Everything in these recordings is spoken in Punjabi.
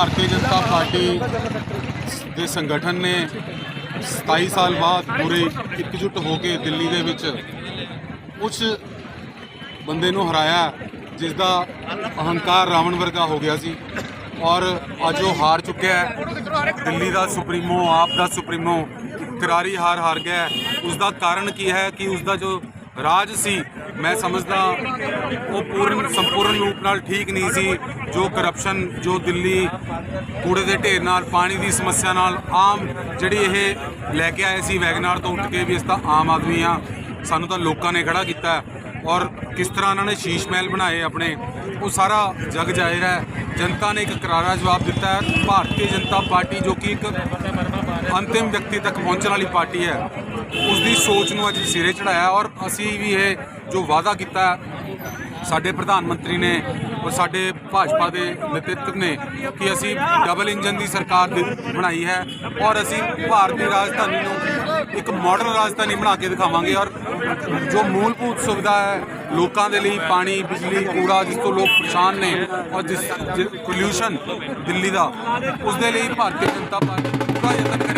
ਭਾਰਤੀ ਜਨਤਾ ਪਾਰਟੀ ਦੇ ਸੰਗਠਨ ਨੇ 27 ਸਾਲ ਬਾਅਦ ਪੂਰੇ ਇਕਜੁੱਟ ਹੋ ਕੇ ਦਿੱਲੀ ਦੇ ਵਿੱਚ ਉਸ ਬੰਦੇ ਨੂੰ ਹਰਾਇਆ, ਜਿਸ ਦਾ ਅਹੰਕਾਰ ਰਾਵਣ ਵਰਗਾ ਹੋ ਗਿਆ ਸੀ ਔਰ ਅੱਜ ਉਹ ਹਾਰ ਚੁੱਕਿਆ ਹੈ ਦਿੱਲੀ ਦਾ ਸੁਪਰੀਮੋ, ਆਪ ਦਾ ਸੁਪਰੀਮੋ ਕਰਾਰੀ ਹਾਰ ਹਾਰ ਗਿਆ ਹੈ। ਉਸ ਦਾ ਕਾਰਨ ਕੀ ਹੈ ਕਿ ਉਸ ਦਾ ਜੋ ਰਾਜ ਸੀ ਮੈਂ ਸਮਝਦਾ ਉਹ ਪੂਰਨ ਸੰਪੂਰਨ ਰੂਪ ਨਾਲ ਠੀਕ ਨਹੀਂ ਸੀ। ਜੋ ਕਰਪਸ਼ਨ ਜੋ ਦਿੱਲੀ ਕੂੜੇ ਦੇ ਢੇਰ ਨਾਲ, ਪਾਣੀ ਦੀ ਸਮੱਸਿਆ ਨਾਲ ਆਮ ਜਿਹੜੀ ਇਹ ਲੈ ਕੇ ਆਏ ਸੀ ਵੈਗਨਾਰ ਤੋਂ ਉੱਠ ਕੇ ਵੀ ਇਸ ਤਾਂ ਆਮ ਆਦਮੀ ਆ। ਸਾਨੂੰ ਤਾਂ ਲੋਕਾਂ ਨੇ ਖੜਾ ਕੀਤਾ। ਔਰ ਕਿਸ ਤਰ੍ਹਾਂ ਉਹਨਾਂ ਨੇ ਸ਼ੀਸ਼ ਮਹਿਲ ਬਣਾਏ ਆਪਣੇ, ਉਹ ਸਾਰਾ ਜਗ ਜਾਹਿਰ ਹੈ। ਜਨਤਾ ਨੇ ਇੱਕ ਕਰਾਰਾ ਜਵਾਬ ਦਿੱਤਾ ਹੈ। ਭਾਰਤੀ ਜਨਤਾ ਪਾਰਟੀ ਜੋ ਕਿ ਇੱਕ ਅੰਤਿਮ ਵਿਅਕਤੀ ਤੱਕ ਪਹੁੰਚਣ ਵਾਲੀ ਪਾਰਟੀ ਹੈ ਉਸ ਦੀ ਸੋਚ ਨੂੰ ਅੱਜ ਸਿਰੇ ਚੜਾਇਆ ਔਰ ਅਸੀਂ ਵੀ ਇਹ ਜੋ ਵਾਅਦਾ ਕੀਤਾ ਸਾਡੇ ਪ੍ਰਧਾਨ ਮੰਤਰੀ ਨੇ ਔਰ ਸਾਡੇ ਭਾਜਪਾ ਦੇ ਨੇਤਿਤਵ ਨੇ ਕਿ ਅਸੀਂ ਡਬਲ ਇੰਜਨ ਦੀ ਸਰਕਾਰ ਦੀ ਬਣਾਈ ਹੈ ਔਰ ਅਸੀਂ ਭਾਰਤੀ ਰਾਜਧਾਨੀ ਨੂੰ ਇੱਕ ਮਾਡਰਨ ਰਾਜਧਾਨੀ ਬਣਾ ਕੇ ਦਿਖਾਵਾਂਗੇ ਔਰ ਜੋ ਮੂਲਭੂਤ ਸੁਵਿਧਾ ਹੈ ਲੋਕਾਂ ਦੇ ਲਈ, ਪਾਣੀ, ਬਿਜਲੀ, ਕੂੜਾ, ਜਿਸ ਤੋਂ ਲੋਕ ਪਰੇਸ਼ਾਨ ਨੇ ਔਰ ਜਿਸ ਪੋਲਿਊਸ਼ਨ ਦਿੱਲੀ ਦਾ ਉਸ ਦੇ ਲਈ ਭਾਰਤੀ ਜਨਤਾ ਪਾਰਟੀ ਪੂਰਾ ਯਤਨ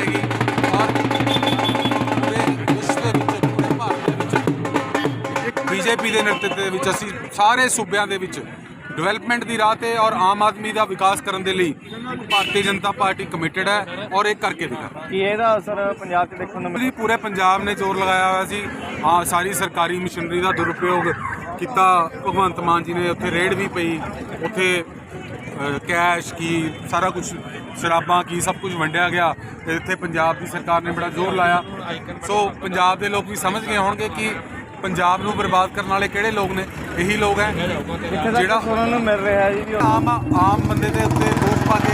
ਬੀਜੇਪੀ ਦੇ ਨੇਤਰਤਵ ਦੇ ਵਿੱਚ ਅਸੀਂ ਸਾਰੇ ਸੂਬਿਆਂ ਦੇ ਵਿੱਚ ਡਿਵੈਲਪਮੈਂਟ ਦੀ ਰਾਹ ਤੇ ਔਰ ਆਮ ਆਦਮੀ ਦਾ ਵਿਕਾਸ ਕਰਨ ਦੇ ਲਈ ਭਾਰਤੀ ਜਨਤਾ ਪਾਰਟੀ ਕਮਿਟਡ ਹੈ ਔਰ ਇਹ ਕਰਕੇ ਦਿਖਾ ਕੀ ਇਹਦਾ ਅਸਰ ਪੰਜਾਬ 'ਚ ਦੇਖਣ ਨੂੰ ਮਿਲ ਜੀ ਪੂਰੇ ਪੰਜਾਬ ਨੇ ਜ਼ੋਰ ਲਗਾਇਆ ਹੋਇਆ ਸੀ। ਹਾਂ ਸਾਰੀ ਸਰਕਾਰੀ ਮਸ਼ੀਨਰੀ ਦਾ ਦੁਰਉਪਯੋਗ ਕੀਤਾ। ਭਗਵੰਤ ਮਾਨ ਜੀ ਨੇ ਉੱਥੇ ਰੇਡ ਵੀ ਪਈ। ਉੱਥੇ ਕੈਸ਼ ਕੀ ਸਾਰਾ ਕੁਝ ਸ਼ਰਾਬਾਂ ਕੀ ਸਭ ਕੁਝ ਵੰਡਿਆ ਗਿਆ। ਤੇ ਇੱਥੇ ਪੰਜਾਬ ਦੀ ਸਰਕਾਰ ਨੇ ਬੜਾ ਜ਼ੋਰ ਲਾਇਆ। ਸੋ ਪੰਜਾਬ ਦੇ ਲੋਕ ਵੀ ਸਮਝ ਗਏ ਹੋਣਗੇ ਕਿ ਪੰਜਾਬ ਨੂੰ ਬਰਬਾਦ ਕਰਨ ਵਾਲੇ ਕਿਹੜੇ ਲੋਕ ਨੇ? ਇਹੀ ਲੋਕ ਹੈ। ਜਿਹੜਾ ਸੁਣਨ ਨੂੰ ਮਿਲ ਰਿਹਾ ਜੀ ਵੀ ਆਮ ਆਮ ਬੰਦੇ ਦੇ ਉੱਤੇ ਦੋਸ਼ ਪਾ ਕੇ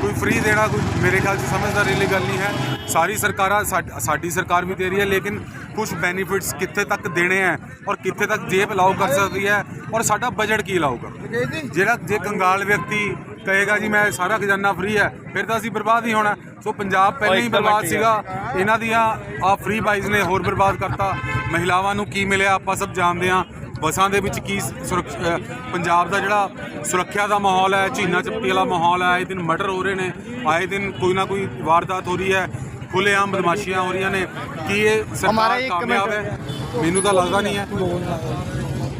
ਕੋਈ ਫ੍ਰੀ ਦੇਣਾ ਕੋਈ ਮੇਰੇ ਖਿਆਲ 'ਚ ਸਮਝਦਾਰੀ ਵਾਲੀ ਗੱਲ ਨਹੀਂ ਹੈ। ਸਾਰੀ ਸਰਕਾਰਾਂ ਸਾਡ- ਸਰਕਾਰ ਵੀ ਦੇ ਰਹੀ ਹੈ ਲੇਕਿਨ ਕੁਝ ਬੈਨੀਫਿਟਸ ਕਿੱਥੇ ਤੱਕ ਦੇਣੇ ਹੈ ਔਰ ਕਿੱਥੇ ਤੱਕ ਜੇਬ ਅਲਾਉ ਕਰ ਸਕਦੀ ਹੈ ਔਰ ਸਾਡਾ ਬਜਟ ਕੀ ਅਲਾਉ ਕਰ ਜਿਹੜਾ ਜੇ ਕੰਗਾਲ ਵਿਅਕਤੀ ਕਹੇਗਾ ਜੀ ਮੈਂ ਸਾਰਾ ਖਜ਼ਾਨਾ ਫ੍ਰੀ ਹੈ ਫਿਰ ਤਾਂ ਅਸੀਂ ਬਰਬਾਦ ਹੀ ਹੋਣਾ। ਸੋ ਪੰਜਾਬ ਪਹਿਲਾਂ ਹੀ ਬਰਬਾਦ ਸੀਗਾ। ਇਹਨਾਂ ਦੀਆਂ ਆ ਫ੍ਰੀ ਬਾਈਜ਼ ਨੇ ਹੋਰ ਬਰਬਾਦ ਕਰਤਾ। ਮਹਿਲਾਵਾਂ ਨੂੰ ਕੀ ਮਿਲਿਆ? ਆਪਾਂ ਸਭ ਜਾਣਦੇ ਹਾਂ ਬੱਸਾਂ ਦੇ ਵਿੱਚ ਕੀ ਪੰਜਾਬ ਦਾ ਜਿਹੜਾ ਸੁਰੱਖਿਆ ਦਾ ਮਾਹੌਲ ਹੈ ਝੀਨਾ ਚਪਟੀ ਵਾਲਾ ਮਾਹੌਲ ਹੈ ਆਏ ਦਿਨ ਮਰਡਰ ਹੋ ਰਹੇ ਨੇ ਆਏ ਦਿਨ ਕੋਈ ਨਾ ਕੋਈ ਵਾਰਦਾਤ ਹੋ ਰਹੀ ਹੈ ਖੁੱਲ੍ਹੇਆਮ ਬਦਮਾਸ਼ੀਆਂ ਹੋ ਰਹੀਆਂ ਨੇ। ਕੀ ਇਹ ਸਰਕਾਰ ਕਾਮਯਾਬ। ਹੈ? ਮੈਨੂੰ ਤਾਂ ਲੱਗਦਾ ਨਹੀਂ ਹੈ।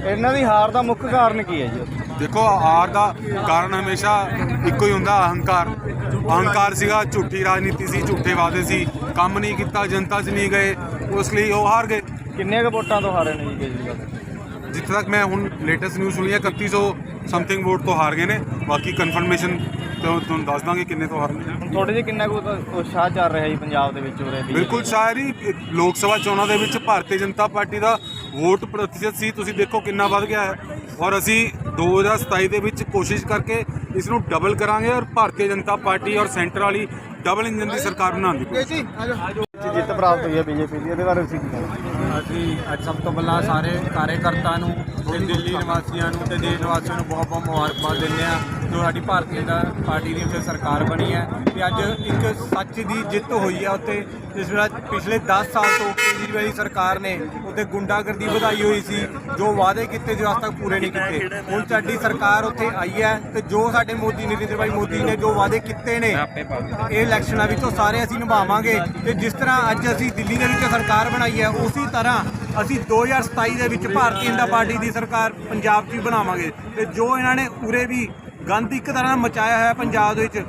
ਇਹਨਾਂ ਦੀ ਹਾਰ ਦਾ ਮੁੱਖ ਕਾਰਨ ਕੀ ਹੈ ਜੀ? ਦੇਖੋ ਹਾਰ ਦਾ ਕਾਰਨ ਹਮੇਸ਼ਾ ਇੱਕੋ ਹੀ ਹੁੰਦਾ ਅਹੰਕਾਰ। ਅਹੰਕਾਰ ਸੀਗਾ ਝੂਠੀ ਰਾਜਨੀਤੀ ਸੀ ਝੂਠੇ ਵਾਅਦੇ ਸੀ ਕੰਮ ਨਹੀਂ ਕੀਤਾ ਜਨਤਾ 'ਚ ਨਹੀਂ ਗਏ ਉਸ ਲਈ ਉਹ ਹਾਰ ਗਏ। ਕਿੰਨੇ ਕੁ ਵੋਟਾਂ ਤੋਂ ਹਾਰੇ ਨੇ ਜੀ ਕੇਜਰੀਵਾਲ? ਜਿੱਥੇ ਤੱਕ ਮੈਂ ਹੁਣ ਲੇਟੈਸਟ ਨਿਊਜ਼ ਸੁਣੀ ਹੈ 3100 ਸਮਥਿੰਗ ਵੋਟ ਤੋਂ ਹਾਰ ਗਏ ਨੇ। ਬਾਕੀ ਕਨਫਰਮੇਸ਼ਨ ਤੁਹਾਨੂੰ ਦੱਸ ਦਾਂਗੇ ਕਿੰਨੇ ਤੋਂ ਹਾਰ ਗਏ ਹੁਣ ਤੁਹਾਡੇ 'ਚ ਕਿੰਨਾ ਕੁ ਉਤ- ਉਤਸ਼ਾਹ ਚੱਲ ਰਿਹਾ ਜੀ ਪੰਜਾਬ ਦੇ ਵਿੱਚ ਉਰੇ ਦੀ ਬਿਲਕੁਲ ਸ਼ਾਇਰੀ ਲੋਕ ਸਭਾ ਚੋਣਾਂ ਦੇ ਵਿੱਚ ਭਾਰਤੀ ਜਨਤਾ ਪਾਰਟੀ ਦਾ ਵੋਟ ਪ੍ਰਤੀਸ਼ਤ ਸੀ। ਤੁਸੀਂ ਦੇਖੋ ਕਿੰਨਾ ਵੱਧ ਗਿਆ ਹੈ। ਔਰ ਅਸੀਂ 2027 ਦੇ ਵਿੱਚ ਕੋਸ਼ਿਸ਼ ਕਰਕੇ ਇਸ ਨੂੰ ਡਬਲ ਕਰਾਂਗੇ ਔਰ ਭਾਰਤੀ ਜਨਤਾ ਪਾਰਟੀ ਔਰ ਸੈਂਟਰ ਵਾਲੀ ਡਬਲ ਇੰਜਨ ਦੀ ਸਰਕਾਰ ਬਣਾਉਣ ਦੀ ਕੋਸ਼ਿਸ਼ ਜਿੱਤ ਪ੍ਰਾਪਤ ਹੋਈ ਹੈ ਬੀਜੇਪੀ ਦੀ, ਇਹਦੇ ਬਾਰੇ ਤੁਸੀਂ ਕੀ ਕਹੋਗੇ ਅਸੀਂ ਅੱਜ ਸਭ ਤੋਂ ਪਹਿਲਾਂ ਸਾਰੇ ਕਾਰਜਕਰਤਾ ਨੂੰ ਤੇ ਦਿੱਲੀ ਨਿਵਾਸੀਆਂ ਨੂੰ ਤੇ ਦੇਸ਼ ਨਿਵਾਸੀਆਂ ਨੂੰ ਬਹੁਤ ਬਹੁਤ ਮੁਬਾਰਕਬਾਦ ਦਿੰਦੇ ਹਾਂ। ਜੋ ਸਾਡੀ ਭਾਰਤੀ ਜਨਤਾ ਪਾਰਟੀ ਦੀ ਉੱਥੇ ਸਰਕਾਰ ਬਣੀ ਹੈ ਤੇ ਅੱਜ ਇੱਕ ਸੱਚ ਦੀ ਜਿੱਤ ਹੋਈ ਹੈ ਉੱਥੇ ਜਿਸ ਵਿੱਚ ਪਿਛਲੇ 10 ਸਾਲ ਤੋਂ ਕੇਜਰੀਵਾਲ ਦੀ ਸਰਕਾਰ ਨੇ ਉੱਥੇ ਗੁੰਡਾਗਰਦੀ ਵਧਾਈ ਹੋਈ ਸੀ, ਜੋ ਵਾਅਦੇ ਕੀਤੇ ਸੀ ਅੱਜ ਤੱਕ ਪੂਰੇ ਨਹੀਂ ਕੀਤੇ। ਹੁਣ ਸਾਡੀ ਸਰਕਾਰ ਉੱਥੇ ਆਈ ਹੈ ਤੇ ਜੋ ਸਾਡੇ ਮੋਦੀ ਨਰਿੰਦਰ ਭਾਈ ਮੋਦੀ ਨੇ ਜੋ ਵਾਅਦੇ ਕੀਤੇ ਨੇ, ਇਹ ਇਲੈਕਸ਼ਨਾਂ ਵਿੱਚੋਂ ਸਾਰੇ ਅਸੀਂ ਨਿਭਾਵਾਂਗੇ ਤੇ ਜਿਸ ਤਰ੍ਹਾਂ ਅੱਜ ਅਸੀਂ ਦਿੱਲੀ ਦੇ ਵਿੱਚ ਸਰਕਾਰ ਬਣਾਈ ਹੈ, ਉਸੇ ਤਰ੍ਹਾਂ ਅਸੀਂ 2027 ਦੇ ਵਿੱਚ ਭਾਰਤੀ ਜਨਤਾ ਪਾਰਟੀ ਦੀ ਸਰਕਾਰ ਪੰਜਾਬ 'ਚ ਵੀ ਬਣਾਵਾਂਗੇ ਤੇ ਜੋ ਇਹਨਾਂ ਨੇ ਉਰੇ ਵੀ ਗੰਦ ਇੱਕ ਤਰ੍ਹਾਂ ਨਾਲ ਮਚਾਇਆ ਹੋਇਆ ਪੰਜਾਬ ਦੇ ਵਿੱਚ।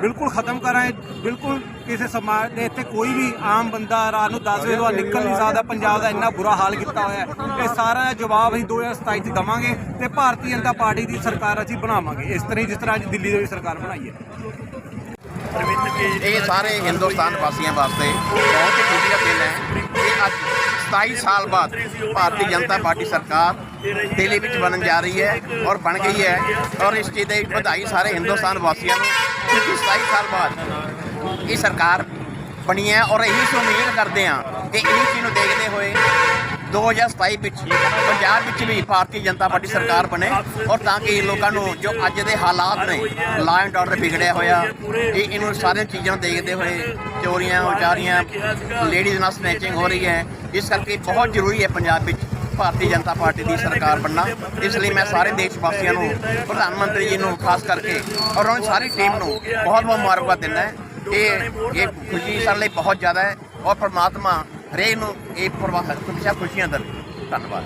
ਬਿਲਕੁਲ ਖਤਮ ਕਰਾਂ ਬਿਲਕੁਲ ਕਿਸੇ ਸਮਾਜ ਦੇ ਇੱਥੇ ਕੋਈ ਵੀ ਆਮ ਬੰਦਾ ਰਾਤ ਨੂੰ 10 ਵਜੇ ਤੋਂ ਬਾਅਦ ਨਿਕਲ ਨਹੀਂ ਸਕਦਾ, ਪੰਜਾਬ ਦਾ ਇੰਨਾ ਬੁਰਾ ਹਾਲ ਕੀਤਾ ਹੋਇਆ ਇਹ ਸਾਰਾ ਜਵਾਬ ਅਸੀਂ 2027 ਚ ਦਵਾਂਗੇ ਤੇ ਭਾਰਤੀ ਜਨਤਾ ਪਾਰਟੀ ਦੀ ਸਰਕਾਰ ਅਸੀਂ ਬਣਾਵਾਂਗੇ। ਇਸ ਤਰ੍ਹਾਂ ਹੀ ਜਿਸ ਤਰ੍ਹਾਂ ਅੱਜ ਦਿੱਲੀ ਦੇ ਵਿੱਚ ਸਰਕਾਰ ਬਣਾਈ ਹੈ। ਇਹ ਸਾਰੇ ਹਿੰਦੁਸਤਾਨ ਵਾਸੀਆਂ ਵਾਸਤੇ ਬਹੁਤ ਹੀ ਖੁਸ਼ੀ ਦਾ ਦਿਨ ਹੈ ਕਿ ਅੱਜ 27 ਸਾਲ ਬਾਅਦ ਭਾਰਤੀ ਜਨਤਾ ਪਾਰਟੀ ਸਰਕਾਰ ਦਿੱਲੀ ਵਿੱਚ ਬਣਨ ਜਾ ਰਹੀ ਹੈ ਔਰ ਬਣ ਗਈ ਹੈ ਔਰ ਇਸ ਚੀਜ਼ ਦੀ ਵਧਾਈ ਸਾਰੇ ਹਿੰਦੁਸਤਾਨ ਵਾਸੀਆਂ ਨੂੰ ਕਿਉਂਕਿ 27 ਸਾਲ ਬਾਅਦ ਇਹ ਸਰਕਾਰ ਬਣੀ ਹੈ ਔਰ ਇਹੀ ਸੋ ਉਮੀਦ ਕਰਦੇ ਹਾਂ ਕਿ ਇਹ ਚੀਜ਼ ਨੂੰ ਦੇਖਦੇ ਹੋਏ 2027 ਵਿੱਚ ਪੰਜਾਬ ਵਿੱਚ ਵੀ ਭਾਰਤੀ ਜਨਤਾ ਪਾਰਟੀ ਸਰਕਾਰ ਬਣੇ ਔਰ ਤਾਂ ਕਿ ਲੋਕਾਂ ਨੂੰ ਜੋ ਅੱਜ ਦੇ ਹਾਲਾਤ ਨੇ ਲਾ ਐਂਡ ਆਰਡਰ ਵਿਗੜਿਆ ਹੋਇਆ, ਇਹ ਇਹਨੂੰ ਸਾਰੀਆਂ ਚੀਜ਼ਾਂ ਨੂੰ ਦੇਖਦੇ ਹੋਏ ਚੋਰੀਆਂ, ਉਚਾਰੀਆਂ ਲੇਡੀਜ਼ ਨਾਲ ਸਨੈਚਿੰਗ ਹੋ ਰਹੀ ਹੈ, ਇਸ ਕਰਕੇ ਬਹੁਤ ਜ਼ਰੂਰੀ ਹੈ ਪੰਜਾਬ ਵਿੱਚ ਭਾਰਤੀ ਜਨਤਾ ਪਾਰਟੀ ਦੀ ਸਰਕਾਰ ਬਣਨਾ। ਇਸ ਲਈ ਮੈਂ ਸਾਰੇ ਦੇਸ਼ ਵਾਸੀਆਂ ਨੂੰ, ਪ੍ਰਧਾਨ ਮੰਤਰੀ ਜੀ ਨੂੰ ਖਾਸ ਕਰਕੇ ਔਰ ਉਹਨਾਂ ਦੀ ਸਾਰੀ ਟੀਮ ਨੂੰ ਬਹੁਤ ਬਹੁਤ ਮੁਬਾਰਕਬਾਦ ਦਿੰਦਾ ਹੈ। ਇਹ ਇਹ ਖੁਸ਼ੀ ਸਾਡੇ ਲਈ ਬਹੁਤ ਜ਼ਿਆਦਾ ਹੈ ਔਰ ਪ੍ਰਮਾਤਮਾ ਹਰੇਕ ਨੂੰ ਇਹ ਪ੍ਰਵਾਹ ਹਮੇਸ਼ਾ ਖੁਸ਼ੀਆਂ ਦੇਵੇ ਧੰਨਵਾਦ।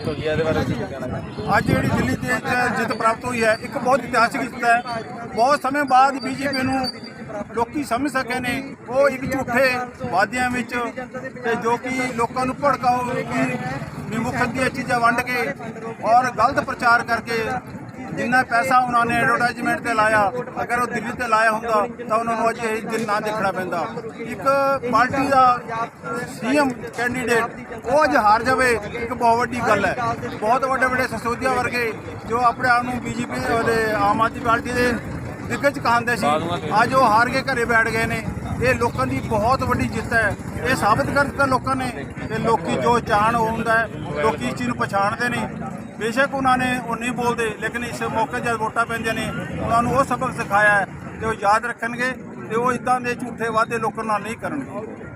ਪ੍ਰਾਪਤ ਹੋਈ ਹੈ ਇਹਦੇ ਬਾਰੇ ਤੁਸੀਂ ਕੀ ਕਹਿਣਾ ਚਾਹੁੰਦੇ ਅੱਜ ਜਿਹੜੀ ਦਿੱਲੀ ਦੇ ਜਿੱਤ ਪ੍ਰਾਪਤ ਹੋਈ ਹੈ, ਇੱਕ ਬਹੁਤ ਇਤਿਹਾਸਿਕ ਜਿੱਤ ਹੈ। ਬਹੁਤ ਸਮੇਂ ਬਾਅਦ ਬੀਜੇਪੀ ਨੂੰ ਲੋਕੀ ਸਮਝ ਸਕੇ ਨੇ, ਉਹ ਇੱਕ ਝੂਠੇ ਵਾਅਦਿਆਂ ਵਿੱਚ ਤੇ ਜੋ ਕਿ ਲੋਕਾਂ ਨੂੰ ਭੜਕਾਉਗੀ ਵੀ ਮੁੱਖ ਦੀਆਂ ਚੀਜ਼ਾਂ ਵੰਡ ਕੇ ਔਰ ਗਲਤ ਪ੍ਰਚਾਰ ਕਰਕੇ ਜਿੰਨਾ ਪੈਸਾ ਉਹਨਾਂ ਨੇ ਐਡਵਰਟਾਈਜ਼ਮੈਂਟ ਤੇ ਲਾਇਆ, ਅਗਰ ਉਹ ਦਿੱਲੀ ਤੇ ਲਾਇਆ ਹੁੰਦਾ, ਤਾਂ ਉਹਨਾਂ ਨੂੰ ਅੱਜ ਇਹ ਦਿਨ ਨਾ ਦੇਖਣਾ ਪੈਂਦਾ। ਇੱਕ ਪਾਰਟੀ ਦਾ ਸੀਐਮ ਕੈਂਡੀਡੇਟ ਉਹ ਅੱਜ ਹਾਰ ਜਾਵੇ, ਇੱਕ ਬਹੁਤ ਵੱਡੀ ਗੱਲ ਹੈ। ਬਹੁਤ ਵੱਡੇ ਵੱਡੇ ਸਸੋਦੀਆ ਵਰਗੇ, ਜੋ ਆਪਣੇ ਆਪ ਨੂੰ ਬੀਜੇਪੀ ਦੇ, ਆਮ ਆਦਮੀ ਪਾਰਟੀ ਦੇ ਦਿੱਗਜ ਕਹਾਂਦੇ ਸੀ, ਅੱਜ ਉਹ ਹਾਰ ਕੇ ਘਰੇ ਬੈਠ ਗਏ ਨੇ। ਇਹ ਲੋਕਾਂ ਦੀ ਬਹੁਤ ਵੱਡੀ ਜਿੱਤ ਹੈ। ਇਹ ਸਾਬਤ ਕਰ ਦਿੱਤਾ ਲੋਕਾਂ ਨੇ। ਕਿ ਲੋਕੀ ਜੋ ਚਾਹਣ ਉਹ ਹੁੰਦਾ ਹੈ। ਲੋਕੀ ਇਸ ਚੀਜ਼ ਨੂੰ ਪਛਾਣਦੇ ਨੇ। ਬੇਸ਼ੱਕ ਉਹਨਾਂ ਨੇ ਉਹ ਨਹੀਂ ਬੋਲਦੇ, ਲੇਕਿਨ ਇਸ ਮੌਕੇ ਜਦ ਵੋਟਾਂ ਪੈਂਦੀਆਂ ਨੇ, ਉਹਨਾਂ ਨੂੰ ਉਹ ਸਬਕ ਸਿਖਾਇਆ ਹੈ ਤੇ ਉਹ ਯਾਦ ਰੱਖਣਗੇ ਤੇ ਉਹ ਇਦਾਂ ਦੇ ਝੂਠੇ ਵਾਅਦੇ ਲੋਕਾਂ ਨਾਲ ਨਹੀਂ ਕਰਨਗੇ।